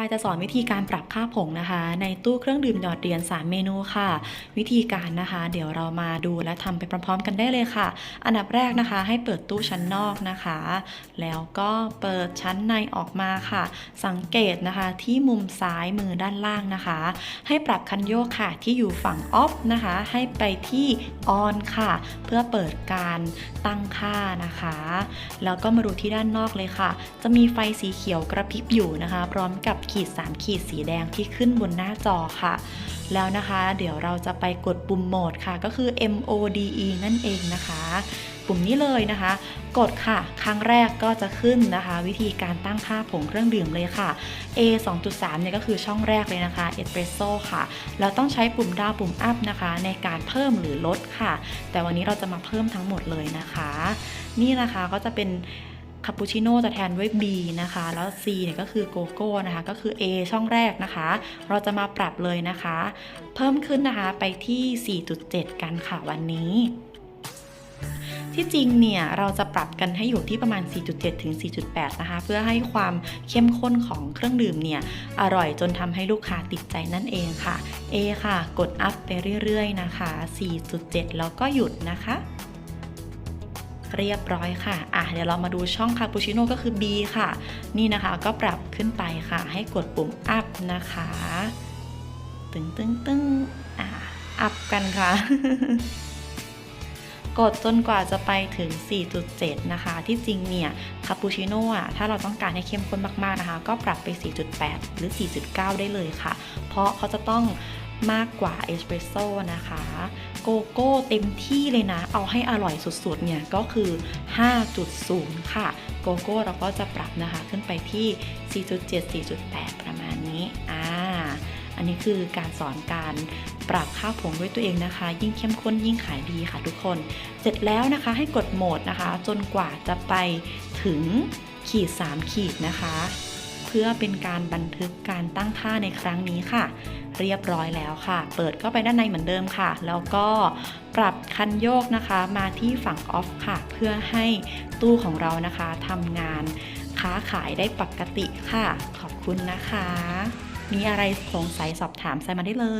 ายจะสอนวิธีการปรับค่าผงนะคะ ในตู้เครื่องดื่มหยอดเหรียญ3 เมนูค่ะ วิธีการนะคะ เดี๋ยวเรามาดูและทำไปพร้อมๆ กันได้เลยค่ะ อันดับแรกนะคะ ให้เปิดตู้ชั้นนอกนะคะ แล้วก็เปิดชั้นในออกมาค่ะ สังเกตนะคะที่มุมซ้ายมือด้านล่างนะคะ ให้ปรับคันโยกค่ะที่อยู่ฝั่งออฟนะคะ ให้ไปที่ออนค่ะ เพื่อเปิดการตั้งค่านะคะ แล้วก็มาดูที่ด้านนอกเลยค่ะ จะมีไฟสีเขียวกระพริบอยู่นะคะ พร้อมกับขีด3ขีดสีแดงที่ขึ้นบนหน้าจอค่ะ แล้วนะคะเดี๋ยวเราจะไปกดปุ่มโหมดค่ะ ก็คือ MODE นั่นเองนะคะ ปุ่มนี้เลยนะคะ กดค่ะ ครั้งแรกก็จะขึ้นนะคะ วิธีการตั้งค่าผงเครื่องดื่มเลยค่ะ A 2.3 เนี่ยก็คือช่องแรกเลยนะคะเอสเปรสโซ่ค่ะ เราต้องใช้ปุ่มดาวปุ่มอัพนะคะ ในการเพิ่มหรือลดค่ะ แต่วันนี้เราจะมาเพิ่มทั้งหมดเลยนะคะ นี่นะคะก็จะเป็น คาปูชิโน่จะแทนด้วย B นะคะ แล้ว C เนี่ยก็คือโกโก้นะคะ ก็คือ A ช่องแรกนะคะ เราจะมาปรับเลยนะคะ เพิ่มขึ้นนะคะไปที่ 4.7 กันค่ะวันนี้ที่จริงเนี่ยเราจะปรับกันให้อยู่ที่ประมาณ 4.7 ถึง 4.8 นะคะ เพื่อให้ความเข้มข้นของเครื่องดื่มเนี่ยอร่อยจนทำให้ลูกค้าติดใจนั่นเองค่ะ A ค่ะ กดอัพไปเรื่อยๆนะคะ 4.7 แล้วก็หยุดนะคะ เรียบร้อยค่ะอะ เดี๋ยวเรามาดูช่องคาปูชิโน่ก็คือ B ค่ะ นี่นะคะก็ปรับขึ้นไปค่ะ ให้กดปุ่มอัพนะคะ ตึงตึงตึงอะอัพกันค่ะ กดจนกว่าจะไปถึง 4.7 นะคะ ที่จริงเนี่ยคาปูชิโน่อะถ้าเราต้องการให้เข้มข้นมากๆนะคะ ก็ปรับไป 4.8 หรือ 4.9 ได้เลยค่ะ เพราะเขาจะต้องมากกว่าเอสเปรสโซ่นะคะ โกโก้เต็มที่เลยนะ เอาให้อร่อยสุดๆเนี่ยก็คือ 5.0 ค่ะ โกโก้เราก็จะปรับนะคะขึ้นไปที่ 4.7 4.8 ประมาณนี้ อ่า อันนี้คือการสอนการปรับค่าผงด้วยตัวเองนะคะ ยิ่งเข้มข้นยิ่งขายดีค่ะทุกคน เสร็จแล้วนะคะให้กดโหมดนะคะ จนกว่าจะไปถึงขีด 3 ขีดนะคะ เพื่อเป็นการบันทึกการตั้งค่าในครั้งนี้ค่ะ เรียบร้อยแล้วค่ะ เปิดเข้าไปด้านในเหมือนเดิมค่ะ แล้วก็ปรับคันโยกนะคะมาที่ฝั่งออฟค่ะ เพื่อให้ตู้ของเรานะคะทำงานค้าขายได้ปกติค่ะ ขอบคุณนะคะ มีอะไรสงสัยสอบถามใส่มาได้เลย